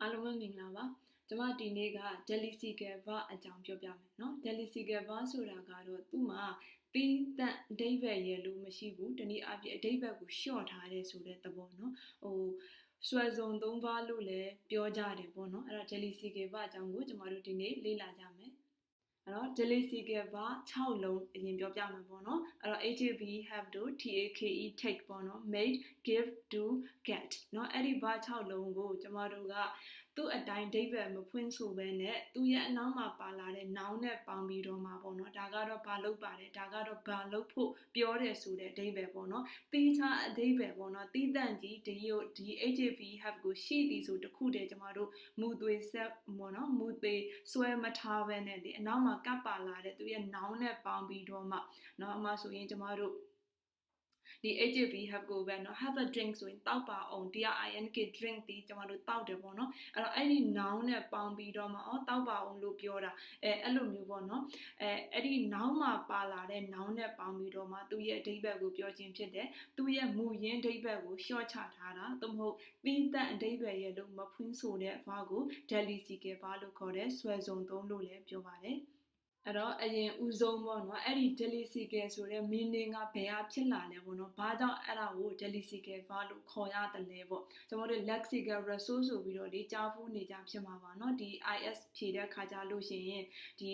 အားလုံးပဲမင်္ဂလာပါကျွန်မဒီနေ့က Delicical verb အကြောင်းပြောပြမယ်เนาะ Delicical verb ဆိုတာကတော့သူ့မှာပြီးတန့်အဓိပ္ပာယ်ရလို့မရှိဘူးတနည်းအားဖြင့်အဓိပ္ပာယ်ကိုရှော့ထားတယ်ဆိုတဲ့သဘောเนาะဟိုဆွဲစုံသုံးပါလို့လည်းပြောကြတယ်ပေါ့နော်အဲ့တော့ Delicical verb အကြောင်းကိုကျွန်တော်တို့ဒီနေ့လေ့လာကြမယ် အဲ့တော့ delicical verb 6လုံးအရင်ပြောပြမှာပေါ့နော်အဲ့တော့ have have to take take ပေါ့နော် made give do get เนาะအဲ့ဒီ verb 6လုံးကိုကျမတို့က သူ့အတိုင်းဒိဗယ်မဖွင့်ဆိုဘဲနဲ့သူ့ရဲ့အနောက်မှာပါလာတဲ့နောင်နဲ့ပေါင်းပြီးတော့မှာပေါ့နော်ဒါကတော့ဘာလုပ်ပါတယ်ဒါကတော့ဘာလုပ်ဖို့ပြောတယ်ဆိုတဲ့ဒိဗယ်ပေါ့နော်တေးချအဒိဗယ်ပေါ့နော်တီးတန့်ကြီးဒီကိုဒီ HIV have ကိုရှိသည်ဆိုတခုတည်းကျမတို့မူသွေးဆက်ပေါ့နော်မူသွေးဆွဲမထားဘဲနဲ့ဒီအနောက်မှာကပ်ပါလာတဲ့သူ့ရဲ့နောင်နဲ့ပေါင်းပြီးတော့မှာနော်အမှဆိုရင်ကျမတို့ ဒီ HAV have ကိုပဲเนาะ have a drink ဆိုရင်တောက်ပါအောင် DRINK drink ဒီကျွန်တော်တို့တောက်တယ်ပေါ့เนาะအဲ့တော့အဲ့ဒီ noun နဲ့ပေါင်းပြီးတော့မှအော်တောက်ပါအောင်လို့ပြောတာအဲအဲ့လိုမျိုးပေါ့เนาะအဲအဲ့ဒီ noun မှာပါလာတဲ့ noun နဲ့ပေါင်းပြီးတော့မှသူ့ရဲ့အဓိပ္ပာယ်ကိုပြောခြင်းဖြစ်တယ်သူ့ရဲ့မူရင်းအဓိပ္ပာယ်ကိုရှော့ချထားတာသို့မဟုတ်ပြီးတန့်အဓိပ္ပာယ်ရဲ့လို့မဖွင့်ဆိုတဲ့ဘာကို delicacy ဘာလို့ခေါ်တယ်ဆွဲစုံသုံးလို့လည်းပြောပါတယ် အဲ့တော့အရင်ဦးဆုံးပေါ့နော်အဲ့ဒီ delesegal ဆိုတဲ့ meaning ကဘယ်ဟာဖြစ်လာလဲပေါ့နော်ဘာကြောင့်အဲ့ဒါကို delesegal ဘာလို့ခေါ်ရတယ်လဲပေါ့ကျွန်တော်တို့ lexical resource ဆိုပြီးတော့ဒီကြားဖူးနေကြဖြစ်မှာပါနော်ဒီ IS ဖြည့်တဲ့ခါကြလို့ရှိရင်ဒီ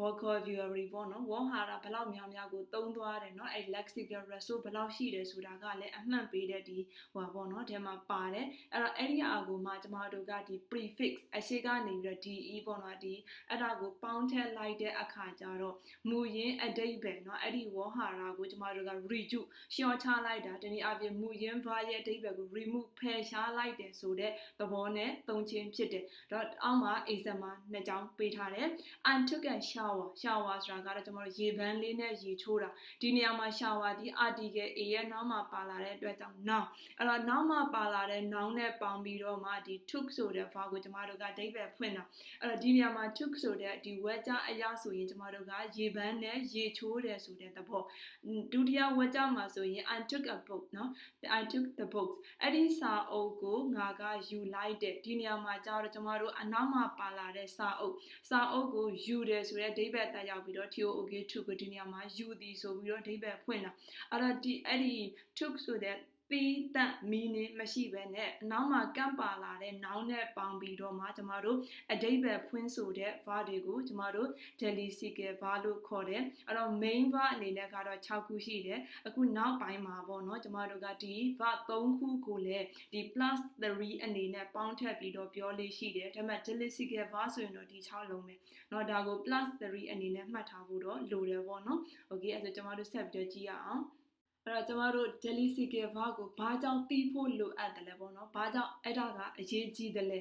vocabulary ပေါ့နော် word ဟာတာဘယ်လောက်များများကိုသုံးသွားတယ်เนาะအဲ lexical resource ဘယ်လောက်ရှိတယ်ဆိုတာကလည်းအမှန်ပေးတဲ့ဒီဟိုပါပေါ့နော်ဒီမှာပါတယ်အဲ့တော့အဲ့ဒီအကူမှာကျမတို့ကဒီ prefix အရှိကနေပြီးတော့ de ပေါ့နော်ဒီအဲ့ဒါကိုပေါင်းထည့်လိုက်တဲ့အခါကျတော့မူရင်းအတိတ်ပဲเนาะအဲ့ဒီ word ဟာတာကိုကျမတို့က reduce ရှင်းချလိုက်တာတနည်းအားဖြင့်မူရင်း verb ရဲ့အတိတ်ပဲကို remove ဖယ်ရှားလိုက်တယ်ဆိုတဲ့သဘောနဲ့သုံးခြင်းဖြစ်တယ်တော့အောက်မှာ exam မှာနှစ်ကြောင်းပေးထားတယ် I took a shower shower shower ဆိုတာကတော့ကျွန်တော်တို့ရေပန်းလေးနဲ့ရေချိုးတာဒီနေရာမှာ shower ဒီ article a ရဲ့နောက်မှာပါလာတဲ့အတွက်ကြောင့် noun အဲ့တော့နောက်မှာပါလာတဲ့ noun နဲ့ပေါင်းပြီးတော့မှဒီ took ဆိုတဲ့ verb ကိုကျွန်တော်တို့ကဒိဗ္ဗေဖွင့်တာအဲ့တော့ဒီနေရာမှာ took ဆိုတဲ့ဒီ word ကြအရာဆိုရင်ကျွန်တော်တို့ကရေပန်းနဲ့ရေချိုးတယ်ဆိုတဲ့သဘောဒုတိယ word ကြမှာဆိုရင် I took a book เนาะ I took the book အဲ့ဒီစာအုပ်ကိုငါကယူလိုက်တယ်ဒီနေရာမှာကျတော့ကျွန်တော်တို့အနောက်မှာပါလာတဲ့စာအုပ်စာအုပ်ကိုယူတယ်ဆိုတဲ့ ဒိဗ္ဗေတက်ရောက်ပြီးတော့ TOOK 2ကိုဒီနေရာမှာယူသည်ဆိုပြီးတော့ဒိဗ္ဗေဖွင့်တာအဲ့တော့ဒီအဲ့ဒီ took ဆိုတဲ့ ပြီးတန့် meaning မရှိဘဲနဲ့အနောက်မှာကန့်ပါလာတဲ့ noun နဲ့ပေါင်းပြီးတော့မှကျမတို့အဓိပ္ပာယ်ဖွင့်ဆိုတဲ့ verb တွေကိုကျမတို့ delicical verb လို့ခေါ်တယ်အဲ့တော့ main verb အနေနဲ့ကတော့6ခုရှိတယ်အခုနောက်ပိုင်းမှာပေါ့နော်ကျမတို့ကဒီ verb 3ခုကိုလည်းဒီ plus 3အနေနဲ့ပေါင်းထည့်ပြီးတော့ပြောလေးရှိတယ်ဒါပေမဲ့ delicical verb ဆိုရင်တော့ဒီ6လုံးပဲเนาะဒါကို plus 3အနေနဲ့မှတ်ထားဖို့တော့လိုတယ်ပေါ့နော် okay အဲ့ဒါကျမတို့ဆက်ပြီးတော့ကြည့်ရအောင် အဲ့တော့ကျမတို့ daily cycle ဘာကိုဘာကြောင့်တီးဖို့လိုအပ်တယ်လဲပေါ့နော်ဘာကြောင့်အဲ့ဒါကအရေးကြီးတယ်လဲ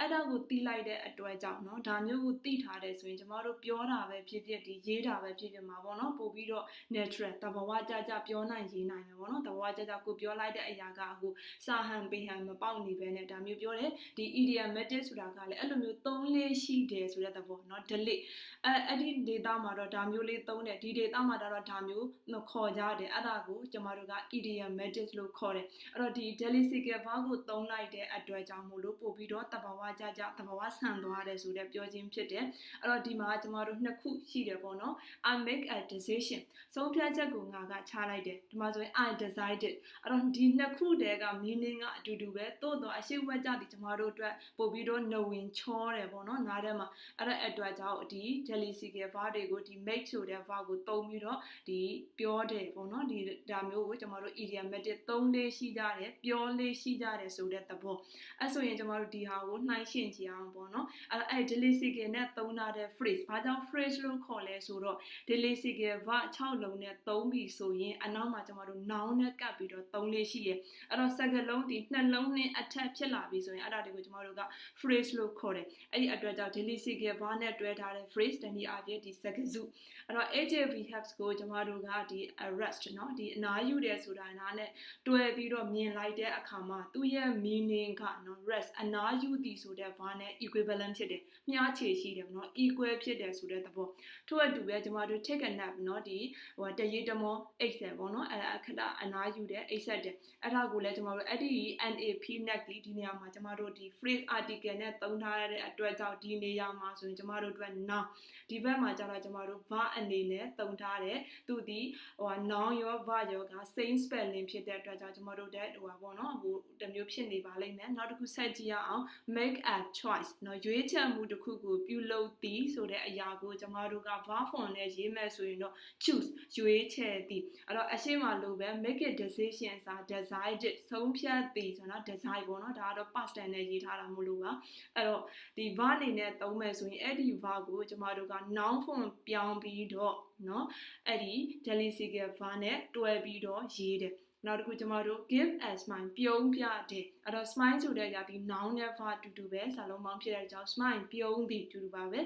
အဲ့တော့အဲ့ဒါကိုတီးလိုက်တဲ့အတွက်ကြောင့်နော်ဒါမျိုးကိုတီးထားတယ်ဆိုရင်ကျမတို့ပြောတာပဲဖြစ်ဖြစ်ဒီရေးတာပဲဖြစ်ဖြစ်မှာပေါ့နော်ပို့ပြီးတော့ natural တဘာဝကြကြပြောနိုင်ရေးနိုင်တယ်ပေါ့နော်တဘာဝကြကြကိုပြောလိုက်တဲ့အရာကအခုစာဟန်ပေဟန်မပေါက်နေပဲနဲ့ဒါမျိုးပြောတယ်ဒီ idiomatic ဆိုတာကလည်းအဲ့လိုမျိုးသုံးလေးရှိတယ်ဆိုတဲ့သဘောနော် delete အဲ့အဲ့ဒီ data မှာတော့ဒါမျိုးလေးသုံးတယ်ဒီ data မှာတော့ဒါမျိုးခေါ်ကြတယ်အဲ့ဒါကိုကိုကျမတို့က idiomatic လို့ခေါ်တယ်အဲ့တော့ဒီ delicical verb ကိုသုံးလိုက်တဲ့အတွက်ကြောင့်မို့လို့ပို့ပြီးတော့တဘာဝကြကြတဘာဝဆန်သွားတယ်ဆိုတဲ့ပြောခြင်းဖြစ်တယ်အဲ့တော့ဒီမှာကျမတို့နှစ်ခုရှိတယ်ပေါ့နော် I make a decision ဆုံးဖြတ်ချက်ကိုငါကချလိုက်တယ်ဒီမှာဆိုရင် I decided အဲ့တော့ဒီနှစ်ခုတည်းက meaning ကအတူတူပဲသို့တော့အရှိဝက်ကြသည်ကျမတို့အတွက်ပို့ပြီးတော့နှဝင်ချောတယ်ပေါ့နော်နားထဲမှာအဲ့ဒါအတွက်ကြောင့်ဒီ delicical verb တွေကိုဒီ make ဆိုတဲ့ verb ကိုသုံးပြီးတော့ဒီပြောတယ်ပေါ့နော်ဒီဒါမျိုးကိုကျွန်တော်တို့ idiomatic သုံးလေးရှိကြတယ်ပြောလေးရှိကြတယ်ဆိုတဲ့သဘောအဲ့ဆိုရင်ကျွန်တော်တို့ဒီဟာကိုနှိုင်းရှင်းကြည့်အောင်ပေါ့နော်အဲ့အဲ့ delicical နဲ့သုံးထားတဲ့ phrase ဘာကြောင့် phrase လို့ခေါ်လဲဆိုတော့ delicical verb 6လုံးနဲ့သုံးပြီးဆိုရင်အနောက်မှာကျွန်တော်တို့ noun နဲ့ကပ်ပြီးတော့သုံးလေးရှိရအဲ့တော့စကားလုံးဒီနှလုံးနဲ့အထက်ဖြစ်လာပြီဆိုရင်အဲ့ဒါတွေကိုကျွန်တော်တို့က phrase လို့ခေါ်တယ်အဲ့ဒီအတွက်ကြောင့် delicical verb နဲ့တွဲထားတဲ့ phrase တနည်းအားဖြင့်ဒီစကားစုအဲ့တော့ HAV helps ကိုကျွန်တော်တို့ကဒီ arrest เนาะဒီ အအနားယူတယ်ဆိုတာနားနဲ့တွဲပြီးတော့မြင်လိုက်တဲ့အခါမှာသူ့ရဲ့ meaning ကနော် rest အနားယူသည်ဆိုတဲ့ verb နဲ့ equivalent ဖြစ်တယ်။မျှခြေရှိတယ်နော် equal ဖြစ်တယ်ဆိုတဲ့သဘော။ထို့အတူပဲကျမတို့ take a nap နော်ဒီဟိုတရေတမောအိတ်တယ်ပေါ့နော်အဲအခက်အနားယူတယ်အိတ်ဆက်တယ်အဲ့ဒါကိုလည်းကျမတို့အဲ့ဒီ NAP net ဒီဒီနေရာမှာကျမတို့ဒီ phrase article နဲ့သုံးထားရတဲ့အတွက်ကြောင့်ဒီနေရာမှာဆိုရင်ကျမတို့အတွက် noun ဒီဘက်မှာကျတော့ကျမတို့ verb အနေနဲ့သုံးထားတယ်သူဒီဟို noun ရော verb ယောဂ same spelling ဖြစ်တဲ့အတွက်ကြောင့်ကျွန်တော်တို့တဲ့ဟိုပါပေါ့နော်ဟိုတမျိုးဖြစ်နေပါလိမ့်မယ်နောက်တစ်ခုဆက်ကြည့်ရအောင် make a choice နော်ရွေးချယ်မှုတစ်ခုကိုပြုလုပ်သည်ဆိုတဲ့အရာကိုကျွန်တော်တို့က verb form နဲ့ရေးမယ်ဆိုရင်တော့ choose ရွေးချယ်သည်အဲ့တော့အရှိမလိုပဲ make a decision စာ decided ဆုံးဖြတ်သည်ဆိုတော့ decide ပေါ့နော်ဒါကတော့ past tense နဲ့ရေးထားတာမို့လို့ပါအဲ့တော့ဒီ verb အနေနဲ့သုံးမယ်ဆိုရင်အဲ့ဒီ verb ကိုကျွန်တော်တို့က noun form ပြောင်းပြီးတော့နော်အဲ့ဒီ delicacy verb နဲ့တွဲပြီးတော့ရေးတယ်နောက်တစ်ခုကျမတို့ give a smile ပြုံးပြတယ်အဲ့တော့ smile ဆိုတဲ့အရာဒီ noun နဲ့ verb တူတူပဲစာလုံးပေါင်းဖြစ်တဲ့အကြောင်း smile ပြုံးသည်တူတူပါပဲ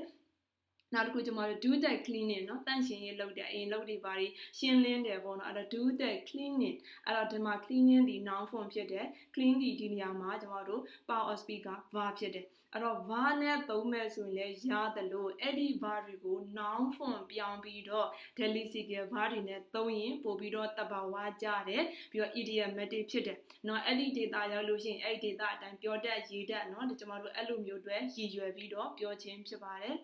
နောက်တစ်ခုကျွန်တော်တို့ do the cleaning เนาะတန့်ရှင်းရေးလုပ်တယ်အရင်လုပ်တွေပါရှင်းလင်းတယ်ပေါ့နော်အဲ့တော့ do the cleaning အဲ့တော့ဒီမှာ cleaning ဒီ noun form ဖြစ်တယ် clean ဒီဒီနေရာမှာကျွန်တော်တို့ power of speaker verb ဖြစ်တယ်အဲ့တော့ verb နဲ့သုံးမဲ့ဆိုရင်လည်းရတယ်လို့အဲ့ဒီ verb တွေကို noun form ပြောင်းပြီးတော့ delexical verb တွေနဲ့သုံးရင်ပို့ပြီးတော့တဘာဝကြတယ်ပြီးတော့ idiomatic ဖြစ်တယ်เนาะအဲ့ဒီ data ရောက်လို့ရှိရင်အဲ့ဒီ data အတိုင်းပြောတတ်ရေးတတ်เนาะဒီကျွန်တော်တို့အဲ့လိုမျိုးတွေရည်ရွယ်ပြီးတော့ပြောခြင်းဖြစ်ပါတယ်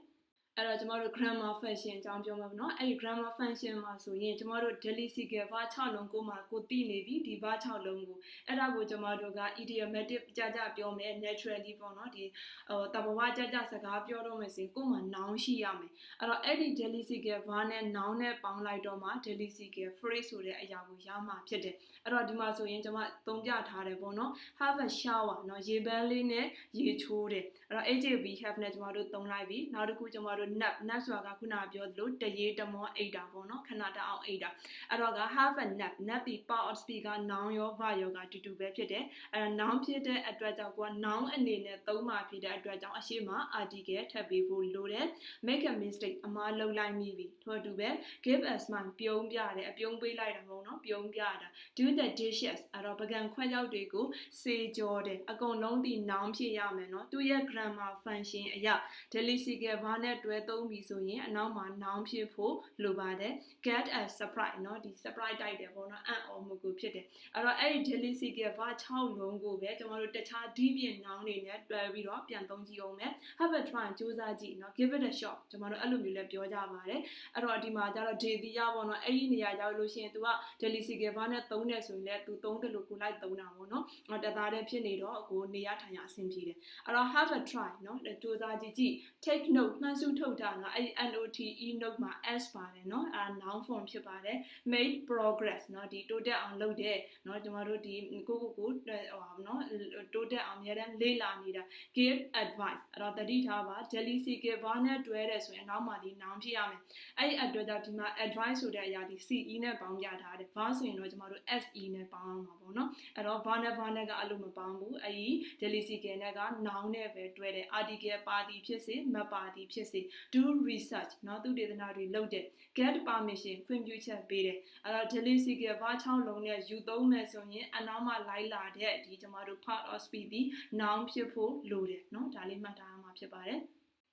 အဲ့တော့ကျမတို့ grammar function အကြောင်းပြောမှာပေါ့နော်အဲ့ဒီ grammar function မှာဆိုရင်ကျမတို့ delicious verb 6လုံးကိုမှကိုသိနေပြီဒီ verb 6လုံးကိုအဲ့ဒါကိုကျမတို့က idiomatic ကြကြပြောမယ် naturally ပေါ့နော်ဒီဟိုတဘဝကြကြစကားပြောတော့မယ်ဆိုရင်ကိုမှ noun ရှိရမယ်အဲ့တော့အဲ့ဒီ delicious verb နဲ့ noun နဲ့ပေါင်းလိုက်တော့မှ delicious phrase ဆိုတဲ့အရာကိုရမှာဖြစ်တယ်အဲ့တော့ဒီမှာဆိုရင်ကျမသုံးပြထားတယ်ပေါ့နော် have a shower နော်ရေပန်းလေးနဲ့ရေချိုးတယ်အဲ့တော့ adjective have နဲ့ကျမတို့သုံးလိုက်ပြီနောက်တစ်ခုကျမတို့ nap nap ဆိုတာကခုနပြောသလိုတရေတမောအိတ်တာပေါ့နော်ခဏတအောင်အိတ်တာအဲ့တော့က have a nap nap ပြီး part of speaker noun ရော verb ရောကတူတူပဲဖြစ်တယ်အဲ့တော့ noun ဖြစ်တဲ့အတွက်ကြောင့်ကိုက noun အနေနဲ့သုံးမှာဖြစ်တဲ့အတွက်ကြောင့်အရှိမ article ထပ်ပေးဖို့လိုတယ် make a mistake အမှားလုပ်လိုက်မိပြီထို့အတူပဲ give a smile ပြုံးပြတယ်အပြုံးပေးလိုက်တာမဟုတ်နော်ပြုံးပြတာ do the dishes အဲ့တော့ပကံခွက်ရောက်တွေကိုစေကြောတယ်အကုန်လုံးဒီ noun ဖြစ်ရမယ်နော်သူရဲ့ grammar function အရာ delexical verb နဲ့တွဲသုံးပြီဆိုရင်အနောက်မှာ noun ဖြစ်ဖို့လိုပါတယ် get a surprise เนาะဒီ surprise တိုက်တယ်ပေါ့နော်အံ့ဩမှုကိုဖြစ်တယ်အဲ့တော့အဲ့ဒီ delexical verb 6လုံးကိုပဲကျွန်တော်တို့တခြား deviant noun တွေနဲ့တွဲပြီးတော့ပြန်သုံးကြည့်အောင်မယ် have a try စူးစမ်းကြည့်เนาะ give it a shot ကျွန်တော်တို့အဲ့လိုမျိုးလည်းပြောကြပါတယ်အဲ့တော့ဒီမှာကျတော့ day တီးရပေါ့နော်အဲ့ဒီနေရာရောက်လို့ရှိရင် तू က delexical verb နဲ့သုံးတယ်ဆိုရင်လည်း तू သုံးတယ်လို့ကိုလိုက်သုံးတာပေါ့နော်တသားတည်းဖြစ်နေတော့ကိုနေရထိုင်ရအဆင်ပြေတယ်အဲ့တော့ have a try เนาะစူးစမ်းကြည့်ကြည့် take note မှန်စု ထုတ်တာနော်အဲ့ဒီ note note မှာ s ပါတယ်เนาะအဲ noun form ဖြစ်ပါတယ် made progress เนาะဒီတိုးတက်အောင်လုပ်တဲ့เนาะကျွန်တော်တို့ဒီကိုကိုကိုဟိုเนาะတိုးတက်အောင်အများတန်းလေ့လာနေတာ give advice အဲ့တော့တတိထားပါ delexical verb နဲ့တွဲတယ်ဆိုရင်နောက်မှဒီ noun ဖြစ်ရမယ်အဲ့ဒီအတွက်ကြောင့်ဒီမှာ advice ဆိုတဲ့အရာဒီ ce နဲ့ပေါင်းပြထားတယ် verb ဆိုရင်တော့ကျွန်တော်တို့ se နဲ့ပေါင်းအောင်ပါပေါ့เนาะအဲ့တော့ verb နဲ့ verb နဲ့ကအဲ့လိုမပေါင်းဘူးအဲ့ဒီ delexical နဲ့က noun နဲ့ပဲတွဲတယ် article ပါတီဖြစ်စေမပါတီဖြစ်စေ do research เนาะသူတေသနာတွေလုပ်တယ် get permission ခွင့်ပြုချက်ပေးတယ်အဲ့တော့ delexical verb 6လုံးနဲ့ယူသုံးမယ်ဆိုရင်အနောက်မှာလိုက်လာတဲ့ဒီကျွန်တော်တို့ part of speech ဒီ noun ဖြစ်ဖို့လိုတယ်เนาะဒါလေးမှတ်ထားရမှာဖြစ်ပါတယ်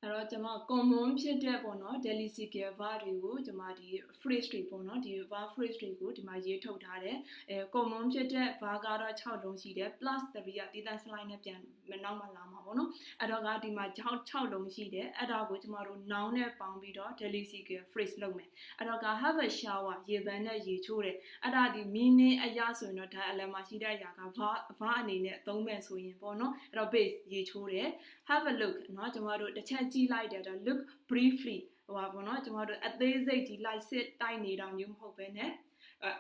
အဲ့တော့ကျွန်မ common ဖြစ်တဲ့ပေါ့နော် delexical verb တွေကိုကျွန်မဒီ phrase တွေပေါ့နော်ဒီ verb phrase တွေကိုဒီမှာရေးထုတ်ထားတယ်အဲ common ဖြစ်တဲ့ verb ကတော့6လုံးရှိတယ် plus 3ကတည်တံ slide နဲ့ပြန်နောက်မှလာမှာပေါ့နော်အဲ့တော့ကဒီမှာ6 6လုံးရှိတယ်အဲ့ဒါကိုကျွန်မတို့ noun နဲ့ပေါင်းပြီးတော့ delexical phrase လုပ်မယ်အဲ့တော့က have a shower ရေပန်းနဲ့ရေချိုးတယ်အဲ့ဒါဒီ meaning အရာဆိုရင်တော့ဒါအလယ်မှာရှိတဲ့အရာက verb verb အနေနဲ့သုံးမယ်ဆိုရင်ပေါ့နော်အဲ့တော့ base ရေချိုးတယ် have a look เนาะကျွန်တော်တို့တစ်ချက် ကြည့်လိုက်တယ်တော့ look briefly ဟိုပါပေါ့နော်ကျွန်တော်တို့အသေးစိတ်ကြီး like sit တိုက်နေတာမျိုးမဟုတ်ပဲねအဲ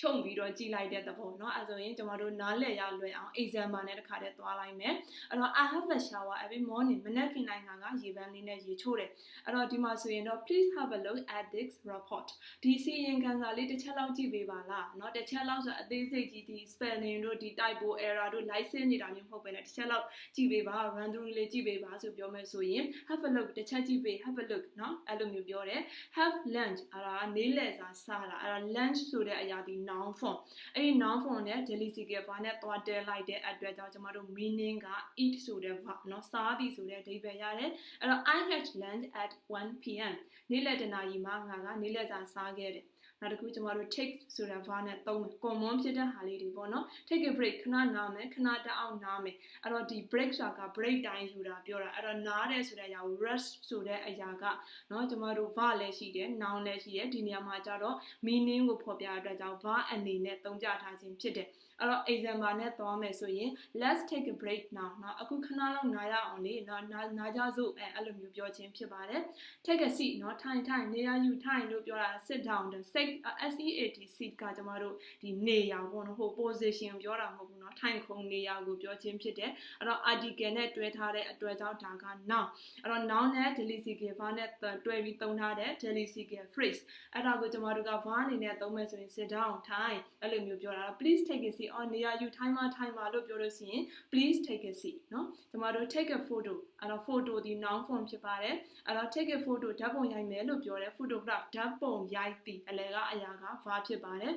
ခြုံပြီးတော့ကြည်လိုက်တဲ့သဘောเนาะအဲဆိုရင်ကျွန်တော်တို့နားလည်ရလွယ်အောင် example နဲ့တစ်ခါတည်းသွားလိုက်မယ်အဲ့တော့ I have a shower every morning မနက်ခင်းတိုင်းကရေပန်းလေးနဲ့ရေချိုးတယ်အဲ့တော့ဒီမှာဆိုရင်တော့ please have a look at this report ဒီစီရင်ခံစာလေးတစ်ချက်လောက်ကြည့်ပေးပါလားเนาะတစ်ချက်လောက်ဆိုအသေးစိတ်ကြီးဒီ spelling တို့ဒီ typo error တို့ license နေတာမျိုးမဟုတ်ပဲねတစ်ချက်လောက်ကြည့်ပေးပါ run through လေးကြည့်ပေးပါဆိုပြောမယ်ဆိုရင် have a look တစ်ချက်ကြည့်ပေး have a look เนาะအဲ့လိုမျိုးပြောတယ် have lunch အဲ့ဒါနေလည်စာစားတာအဲ့ဒါ lunch ဆိုတဲ့အရာဒီ noun form အဲ့ဒီ noun form နဲ့ delicious verb နဲ့တွားတဲလိုက်တဲ့အတွက်ကြောင့်ကျမတို့ meaning က eat ဆိုတဲ့ verb เนาะစားသည်ဆိုတဲ့အဓိပ္ပာယ်ရတယ်အဲ့တော့ I had lunch at 1 pm နေ့လယ်တနာရီမှာငါကနေ့လယ်စာစားခဲ့တယ် နောက်တစ်ခုကျမတို့ take ဆိုတဲ့ verb နဲ့သုံးမယ် common ဖြစ်တဲ့ဟာလေးတွေပေါ့နော် take a break ခဏနားမယ်ခဏတအောင်နားမယ်အဲ့တော့ဒီ break ဆိုတာက break တိုင်းယူတာပြောတာအဲ့တော့နားတယ်ဆိုတဲ့အရာကို rest ဆိုတဲ့အရာကနော်ကျမတို့ verb လည်းရှိတယ် noun လည်းရှိတယ်ဒီနေရာမှာကျတော့ meaning ကိုဖော်ပြတဲ့အတွက်ကြောင့် verb အနေနဲ့သုံးပြထားခြင်းဖြစ်တယ် အဲ့တော့ example နဲ့သွားမယ်ဆိုရင် let's take a break now เนาะအခုခဏလောက်နားရအောင်လေเนาะနားကြစို့အဲအဲ့လိုမျိုးပြောခြင်းဖြစ်ပါတယ် take a seat เนาะထိုင်ထိုင်နေရာယူထိုင်လို့ပြောတာ sit down တဲ့ sit S E A T seat ကကျမတို့ဒီနေရာပေါ့နော်ဟို position ပြောတာမဟုတ်ဘူးเนาะထိုင်ခုံနေရာကိုပြောခြင်းဖြစ်တယ်အဲ့တော့ article နဲ့တွဲထားတဲ့အတွက်ကြောင့်ဒါက noun အဲ့တော့ noun နဲ့ delicious verb နဲ့တွဲပြီးသုံးထားတဲ့ delicious phrase အဲ့ဒါကိုကျမတို့က verb အနေနဲ့သုံးမယ်ဆိုရင် sit down ထိုင်အဲ့လိုမျိုးပြောတာ please take a seat အော်နေရာယူထိုင်မှာထိုင်မှာလို့ပြောလို့ရှိရင် please take a seat เนาะကျမတို့ take a photo အဲ့တော့ photo ဒီ noun form ဖြစ်ပါတယ်အဲ့တော့ take a photo ဓာတ်ပုံရိုက်မယ်လို့ပြောတယ် photograph ဓာတ်ပုံရိုက်သည်အလယ်ကအရာက verb ဖြစ်ပါတယ်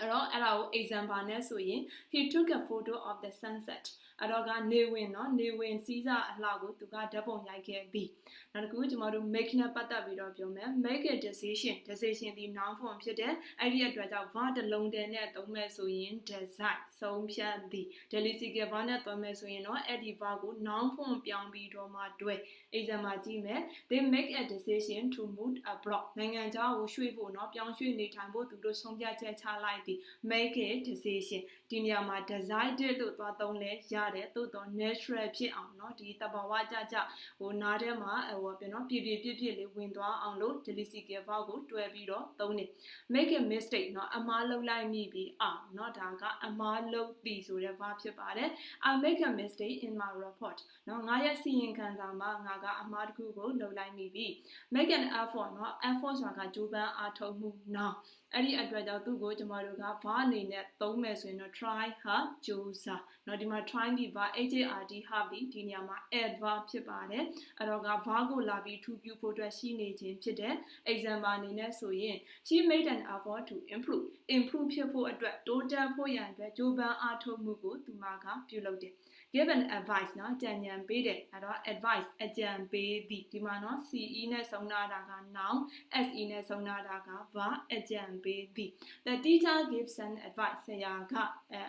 အဲ့တော့အဲ့ဒါကို example နဲ့ဆိုရင် he took a photo of the sunset အဲ့တော့ကနေဝင်เนาะနေဝင်စီးစာအလှကိုသူကဓာတ်ပုံရိုက်ခဲ့ပြီးနောက်တစ်ခုကျွန်တော်တို့ make နဲ့ပတ်သက်ပြီးတော့ပြောမယ် make a decision decision ဒီ noun form ဖြစ်တဲ့အဲ့ဒီအတွက်ကြောင့် verb တစ်လုံးတည်းနဲ့သုံးမယ်ဆိုရင် decide ဆုံးဖြတ်သည် delicious verb နဲ့သုံးမယ်ဆိုရင်တော့အဲ့ဒီ verb ကို noun form ပြောင်းပြီးတော့မှတွဲ example ကြည့်မယ် they make a decision to move abroad နိုင်ငံခြားကိုရွှေ့ဖို့เนาะပြောင်းရွှေ့နေထိုင်ဖို့သူတို့ဆုံးဖြတ်ချက်ချလိုက်သည် make a decision ဒီနေရာမှာ decided လို့သွားသုံးလဲရတယ်သို့တော့ natural ဖြစ်အောင်เนาะဒီတဘာဝကြကြဟိုနားထဲမှာဟိုပြန်เนาะပြပြပြပြလေးဝင်သွားအောင်လို့ delicious verb ကိုတွဲပြီးတော့သုံးနေ make a mistake เนาะအမှားလုပ်လိုက်မိပြီးအောင်เนาะဒါကအမှားလုပ်ပြီဆိုတဲ့ verb ဖြစ်ပါတယ် I make a mistake in my report เนาะငါရဲ့စီရင်ခံစာမှာငါကအမှားတစ်ခုကိုလုပ်လိုက်မိပြီ make an effort เนาะ effort ဆိုတာကကြိုးပမ်းအားထုတ်မှု now အဲ့ဒီအတွက်ကြောင့်သူ့ကိုကျမတို့ကဘာအနေနဲ့သုံးမယ်ဆိုရင်တော့ try ဟာကြိုးစားเนาะဒီမှာ try ဒီဘာ HARD ဟာပြီးဒီနေရာမှာ adverb ဖြစ်ပါတယ်အဲ့တော့ကဘာကိုလာပြီးထူပြဖို့အတွက်ရှိနေခြင်းဖြစ်တဲ့ example အနေနဲ့ဆိုရင် she made an effort to improve improve ဖြစ်ဖို့အတွက်တိုးတက်ဖို့ရန်အတွက်ကြိုးပမ်းအားထုတ်မှုကိုသူမကပြုလုပ်တယ် give an advice เนาะအကြံဉာဏ်ပေးတယ်အဲ့တော့ advice အကြံပေးသည်ဒီမှာเนาะ CE နဲ့ဆုံးနာတာက noun SE နဲ့ဆုံးနာတာက verb အကြံပေးသည် the teacher gives an advice ဆရာက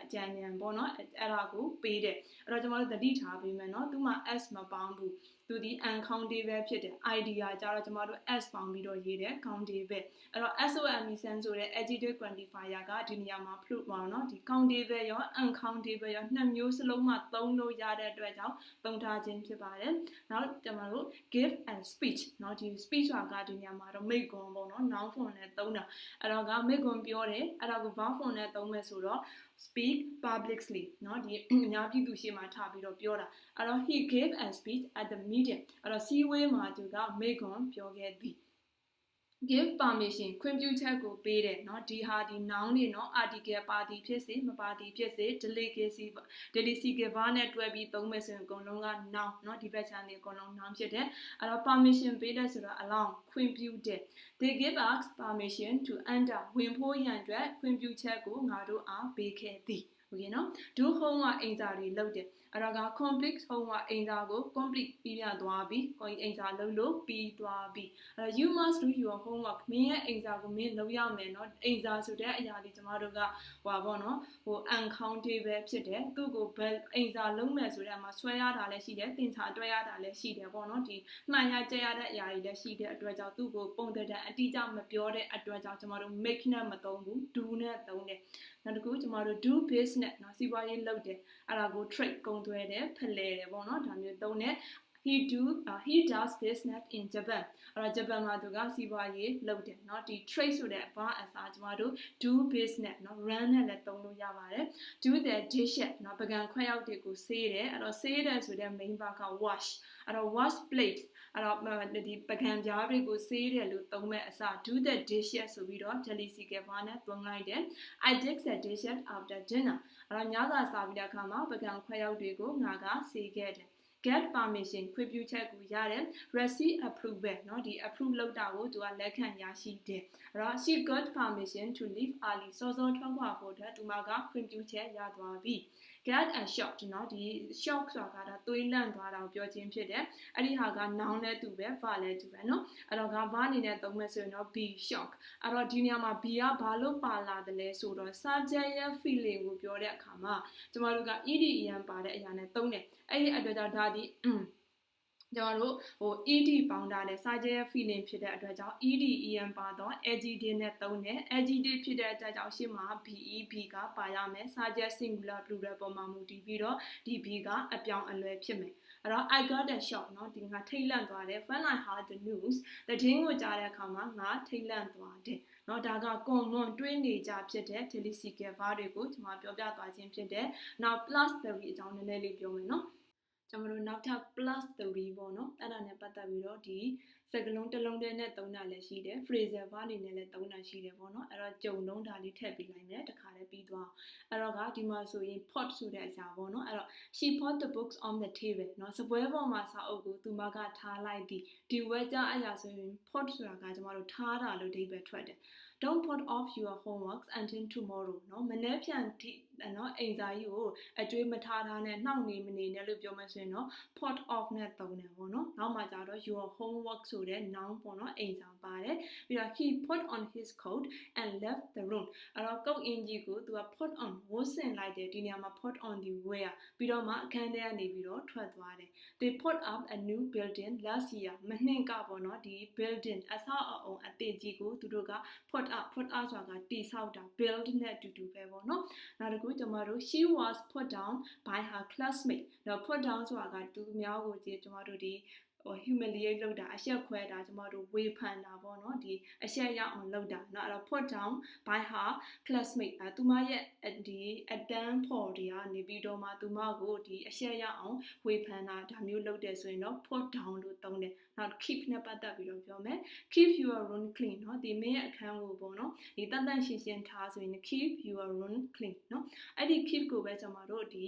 အကြံဉာဏ်ပေါ့เนาะအဲ့ဒါကိုပေးတယ်အဲ့တော့ကျွန်တော်တို့သတိထားပေးမယ်เนาะသူမှ s မပေါင်းဘူး သူဒီ uncountable ဖြစ်တယ် idea ကြတော့ကျွန်တော်တို့ s ပေါင်းပြီးတော့ရေးတယ် countable အဲ့တော့ SOME ဆန်ဆိုတဲ့ adjective quantifier ကဒီနေရာမှာ plural ပါเนาะဒီ countable ရော uncountable ရောနှစ်မျိုးစလုံးမှာသုံးလို့ရတဲ့အတွက်ကြောင့်သုံးထားခြင်းဖြစ်ပါတယ်နောက်ကျွန်တော်တို့ give and speech เนาะဒီ speech ဆိုတာကဒီနေရာမှာတော့မိတ်ကွန်ပေါ့เนาะ noun form နဲ့သုံးတာအဲ့တော့ကမိတ်ကွန်ပြောတယ်အဲ့ဒါကို verb form နဲ့သုံးမယ်ဆိုတော့ speak publicly เนาะဒီအများပြည်သူရှေ့မှာထားပြီးတော့ပြောတာအဲ့တော့ he gave a speech at the meeting အဲ့တော့စီဝေးမှာသူကမိကွန်ပြောခဲ့သည် give permission ခွင့်ပြုချက်ကိုပေးတယ်เนาะဒီဟာဒီ noun တွေเนาะ article ပါသည်ဖြစ်စေမပါသည်ဖြစ်စေ delegacy delegacy verb နဲ့တွဲပြီးသုံးမယ်ဆိုရင်အကုန်လုံးက noun เนาะဒီဘက်ခြမ်းတွေအကုန်လုံး noun ဖြစ်တယ်အဲ့တော့ permission ပေးတယ်ဆိုတော့ allow ခွင့်ပြုတယ် they give us permission to enter ဝင်ဖို့ရန်အတွက်ခွင့်ပြုချက်ကိုငါတို့အားပေးခဲ့သည်โอเคเนาะ do homework အင်စာတွေလုပ်တယ် အဲ့တော့က complete homework အင်စာကို complete ပြီးပြသွားပြီကိုအင်စာလုပ်လို့ပြီးသွားပြီအဲ့တော့ you must do your homework မင်းရဲ့အင်စာကိုမင်းလုပ်ရမယ်เนาะအင်စာဆိုတဲ့အရာဒီကျမတို့ကဟိုပါပေါ့နော်ဟို uncountable ဖြစ်တယ်သူ့ကိုဘယ်အင်စာလုံးမယ်ဆိုတဲ့အမှာဆွဲရတာလည်းရှိတယ်သင်္ချာတွဲရတာလည်းရှိတယ်ပေါ့နော်ဒီမှန်ရကြရတဲ့အရာတွေလည်းရှိတဲ့အတွက်ကြောင့်သူ့ကိုပုံသက်တဲ့အတိအကျမပြောတဲ့အတွက်ကြောင့်ကျမတို့ make နဲ့မသုံးဘူး do နဲ့သုံးတယ်နောက်တစ်ခုကျမတို့ do business เนาะစီးပွားရေးလုပ်တယ်အဲ့ဒါကို trade ကုန် သွယ်တယ်ဖလှယ်တယ်ပေါ့နော်ဒါမျိုးသုံးတယ် he do uh, he does business in Japan အဲ့တော့ဂျပန်မှာသူကစီးပွားရေးလုပ်တယ်เนาะဒီ trade ဆိုတဲ့ဘာအစားကျမတို့ do business เนาะ run နဲ့လည်းသုံးလို့ရပါတယ် do the dishes เนาะပကံခွက်ရောက်တွေကိုဆေးတယ်အဲ့တော့ဆေးတယ်ဆိုတဲ့ main verb က wash အဲ့တော့ wash plate အဲ့တော့ဒီပကံပြားတွေကိုဆေးတယ်လို့သုံးမဲ့အစား do the dishes ဆိုပြီးတော့ delicacy ဘာနဲ့သုံးလိုက်တယ် I did the dishes after dinner အဲ့တော့ညစာစားပြီးတဲ့အခါမှာပကံခွက်ရောက်တွေကိုငါကဆေးခဲ့တယ် get permission ခွင့်ပြုချက်ကိုရတယ် receive approval เนาะဒီ approve လုပ်တာကိုသူကလက်ခံရရှိတယ်အဲ့တော့ she got permission to leave early စောစောထွက်ခွာဖို့အတွက်သူမကခွင့်ပြုချက်ရသွားပြီ get a shock เนาะဒီ shock ဆိုတာကဒါသွေးလန့်သွားတာကိုပြောခြင်းဖြစ်တယ်အဲ့ဒီဟာက noun နဲ့တူပဲ verb လည်းတူပဲเนาะအဲ့တော့က verb အနေနဲ့သုံးမယ်ဆိုရင်တော့ be shock အဲ့တော့ဒီနေရာမှာ be ကဘာလို့ပါလာတယ်လဲဆိုတော့ subject ရဲ့ feeling ကိုပြောတဲ့အခါမှာကျမတို့က ed en ပါတဲ့အရာနဲ့သုံးတယ်အဲ့ဒီအတွက်ကြောင့်ဒါဒီ ကျွန်တော်တို့ဟို ed ပေါင်းထားတဲ့စာကျဲ feeling ဖြစ်တဲ့အတွက်ကြောင့် ed en ပါတော့ adjective နဲ့သုံးတယ် adjective ဖြစ်တဲ့အတွက်ကြောင့်ရှေ့မှာ be be ကပါရမယ်စာကျဲ singular plural ပေါ်မှာမူတည်ပြီးတော့ဒီ be ကအပြောင်းအလဲဖြစ်မယ်အဲ့တော့ I got a shock เนาะဒီငါထိတ်လန့်သွားတယ် when I heard the news သတင်းကိုကြားတဲ့အခါမှာငါထိတ်လန့်သွားတယ်เนาะဒါက common တွေးနေကြဖြစ်တဲ့ telesical verb တွေကိုကျွန်မပြောပြသွားခြင်းဖြစ်တယ် now plus theory အကြောင်းနည်းနည်းလေးပြောမယ်เนาะ ကျွန်တော်တို့နောက်ထပ် plus 3ပေါ့နော်အဲ့ဒါနဲ့ပတ်သက်ပြီးတော့ဒီစကလုံးတစ်လုံးတည်းနဲ့သုံးတာလည်းရှိတယ် phrasal verb အနေနဲ့လည်းသုံးတာရှိတယ်ပေါ့နော်အဲ့တော့ကြုံလုံးဒါလေးထည့်ပေးလိုက်မယ်တခါလည်းပြီးသွားအဲ့တော့ကဒီမှာဆိုရင် pot ဆိုတဲ့အရာပေါ့နော်အဲ့တော့ she put the books on the table နော်စပွဲပေါ်မှာစာအုပ်ကိုသူမကထားလိုက်သည်ဒီဝဲကြအရာဆိုရင် pot ဆိုတာကကျွန်တော်တို့ထားတာလို့အဓိပ္ပာယ်ထွက်တယ် don't put off your homeworks until tomorrow နော်မနေ့ပြန်နော်အိမ်စာကြီးကိုအကျွေးမထားထားနဲ့နှောင့်နေမနေနဲ့လို့ပြောမှဆိုရင်တော့ pot off နဲ့သုံးတယ်ပေါ့နော်နောက်မှကျတော့ your homework ဆိုတဲ့ noun ပေါ့နော်အိမ်စာပါတယ်ပြီးတော့ he put on his coat and left the room အဲ့တော့ coat အင်ကြီးကိုသူက put on ဝတ်ဆင်လိုက်တယ်ဒီနေရာမှာ put on the wear ပြီးတော့မှအခန်းထဲကနေပြီးတော့ထွက်သွားတယ် they put up a new building last year မနှင်ကပေါ့နော်ဒီ building အဆောက်အုံအသစ်ကြီးကိုသူတို့က put up put up ဆိုတာကတိဆောက်တာ build နဲ့အတူတူပဲပေါ့နော်နောက်တစ်ခုကျွန်တော်တို့ she was put down by her classmate တော့ put down ဆိုတာကသူများကိုကြည့်ကျွန်တော်တို့ဒီ ဟို humiliate လုပ်တာအရှက်ခွဲတာကျမတို့ဝေဖန်တာပေါ့နော်ဒီအရှက်ရအောင်လုပ်တာเนาะအဲ့တော့ put down by her classmate အဲသူမရဲ့ဒီအတန်းဖော်တွေကနေပြီးတော့မှသူမကိုဒီအရှက်ရအောင်ဝေဖန်တာဒါမျိုးလုပ်တယ်ဆိုရင်တော့ put down လို့သုံးတယ်နောက် keep နဲ့ပတ်သက်ပြီးတော့ပြောမယ် keep your room clean เนาะဒီမင်းရဲ့အခန်းကိုပေါ့နော်ဒီတန်တန်ရှင်းရှင်းထားဆိုရင် keep your room clean เนาะအဲ့ဒီ keep ကိုပဲကျွန်တော်တို့ဒီ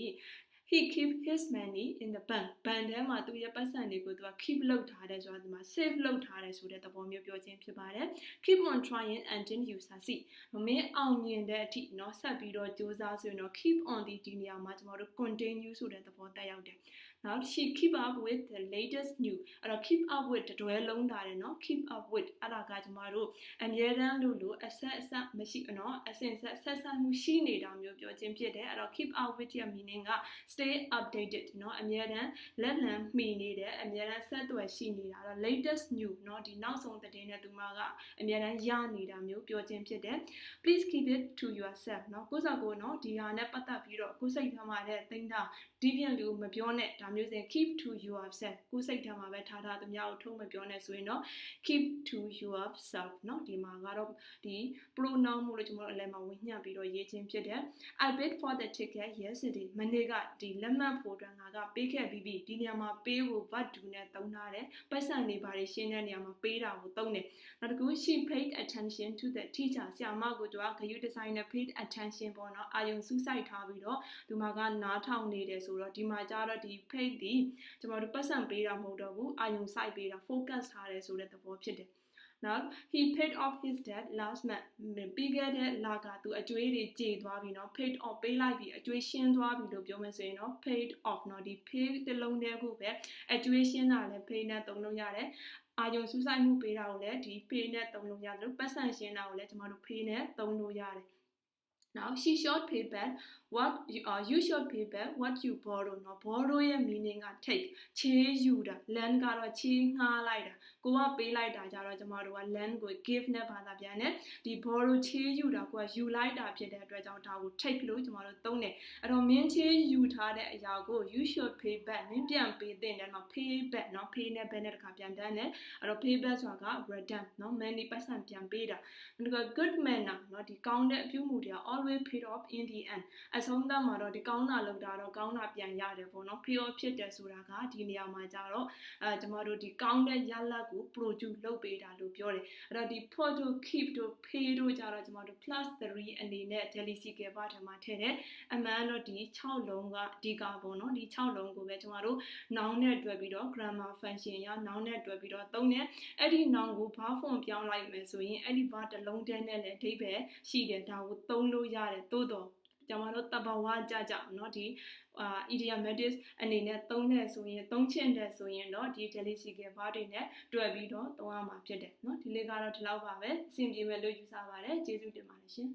he keep his money in the bank ဘဏ်ထဲမှာသူရဲ့ပတ်စံတွေကိုသူက keep လုပ်ထားတယ်ဆိုတာဒီမှာ save လုပ်ထားတယ်ဆိုတဲ့သဘောမျိုးပြောခြင်းဖြစ်ပါတယ် keep on trying until you succeed မင်းအောင်မြင်တဲ့အထိเนาะဆက်ပြီးတော့စူးစမ်းဆိုရင်တော့ keep on ဒီဒီနေရာမှာကျွန်တော်တို့ continue ဆိုတဲ့သဘောတက်ရောက်တယ် နောက်တစ်ရှိ keep up with the latest news အဲ့တော့ keep up with တတွဲလုံးတာတယ်နော် keep up with အဲ့ဒါကကျမတို့အမြဲတမ်းလို့လို့အဆက်အဆက်မရှိနော်အစဉ်ဆက်ဆက်ဆက်မှုရှိနေတာမျိုးပြောခြင်းဖြစ်တယ်အဲ့တော့ keep up with ရဲ့ meaning က stay updated နော်အမြဲတမ်းလက်လံမှီနေတယ်အမြဲတမ်းဆက်သွယ်ရှိနေတာအဲ့တော့ latest news နော်ဒီနောက်ဆုံးသတင်းနဲ့သူမကအမြဲတမ်းရနေတာမျိုးပြောခြင်းဖြစ်တယ် please keep it to yourself နော်ကိုယ့်စာကိုယ်နော်ဒီဟာနဲ့ပတ်သက်ပြီးတော့ကိုယ်စိတ်ထားမှတဲ့သိမ်းတာဒီပြန်လူမပြောနဲ့ဒါမျိုးစဉ် keep to yourself ကိုယ်စိတ်ထဲမှာပဲထားထားသူများကိုထုံးမပြောနဲ့ဆိုရင်တော့ keep to yourself เนาะဒီမှာကတော့ဒီ pronoun မို့လို့ကျွန်တော်တို့အလဲမှာဝင်ညှပ်ပြီးတော့ရေးခြင်းဖြစ်တယ် I paid for the ticket yesterday မနေ့ကဒီလက်မှတ်ဖို့အတွက်ငါကပေးခဲ့ပြီးပြီဒီနေရာမှာပေးဖို့ verb do နဲ့သုံးထားတယ်ပတ်စံနေပါရှင်းတဲ့နေရာမှာပေးတာကိုသုံးတယ်နောက်တစ်ခု she paid attention to the teacher ဆရာမကိုသူကဂရုတစိုက်နဲ့ paid attention ပေါ့နော်အာယုံစူးစိုက်ထားပြီးတော့ဒီမှာကနားထောင်နေတယ်ဆို ဆိုတော့ဒီမှာကျတော့ဒီ faith ဒီကျွန်တော်တို့ပတ်စံပေးတာမဟုတ်တော့ဘူးအာယုံစိုက်ပေးတာ focus ထားတယ်ဆိုတဲ့သဘောဖြစ်တယ်နော် he paid off his debt last month ပြီးခဲ့တဲ့လကသူအကျွေးတွေကြေသွားပြီနော် paid off ပေးလိုက်ပြီအကျွေးရှင်းသွားပြီလို့ပြောမယ်ဆိုရင်နော် paid off နော်ဒီ pay တလုံးတည်းကိုပဲအကျွေးရှင်းတာလည်း pay နဲ့သုံးလုံးရတယ်အာယုံစူးစိုက်မှုပေးတာကိုလည်းဒီ pay နဲ့သုံးလုံးရတယ်လို့ပတ်စံရှင်းတာကိုလည်းကျွန်တော်တို့ pay နဲ့သုံးလို့ရတယ် Now she showed payback what you, uh, you should pay back what you borrow เนาะ borrow ရဲ့ meaning က take ချေးယူတာ lend ကတော့ချေးငှားလိုက်တာကိုကပေးလိုက်တာကြတော့ကျမတို့က lend ကို give နဲ့ဘာသာပြန်တယ်ဒီ borrow ချေးယူတာကိုကယူလိုက်တာဖြစ်တဲ့အတွက်ကြောင့်ဒါကို take လို့ကျမတို့သုံးတယ်အဲ့တော့မင်းချေးယူထားတဲ့အရာကို you should pay back မင်းပြန်ပေးတဲ့တယ်နော် pay back เนาะ pay နဲ့ back နဲ့တခါပြန်တန်းတယ်အဲ့တော့ pay back ဆိုတာက return เนาะ money ပတ်စံပြန်ပေးတာဒီက good manner เนาะဒီကောင်းတဲ့အပြုမှုတွေက always paid off in the end အဆုံးသတ်မှာတော့ဒီကောင်းတာလောက်တာတော့ကောင်းတာပြန်ရတယ်ပေါ့နော် pay off ဖြစ်တယ်ဆိုတာကဒီနေရာမှာကြတော့အဲကျမတို့ဒီကောင်းတဲ့ရလဒ်ကို produce လုပ်ပေးတာလို့ပြောတယ်အဲ့တော့ဒီ photo keep တို့ pay တို့ကြတော့ကျမတို့ plus 3အနေနဲ့ delicy ကပါထမှာထည့်တယ်အမှန်တော့ဒီ6လုံးကအဓိကပေါ့နော်ဒီ6လုံးကိုပဲကျမတို့ noun နဲ့တွဲပြီးတော့ grammar function ရ noun နဲ့တွဲပြီးတော့သုံးတယ်အဲ့ဒီ noun ကို verb form ပြောင်းလိုက်မယ်ဆိုရင်အဲ့ဒီ verb တစ်လုံးတည်းနဲ့လည်းအဓိပ္ပာယ်ရှိတယ်ဒါကိုသုံးလို့ရတယ်သို့တော့ ကျွန်တော်တို့တဘာဝကြကြเนาะဒီအာ idiomatic အနေနဲ့သုံးတဲ့ဆိုရင်သုံးချင်တဲ့ဆိုရင်တော့ဒီ delicacy ဘာတွေနဲ့တွဲပြီးတော့သုံးရမှာဖြစ်တယ်เนาะဒီလေးကတော့ဒီလောက်ပါပဲအဆင်ပြေမယ်လို့ယူဆပါတယ်ကျေးဇူးတင်ပါတယ်ရှင်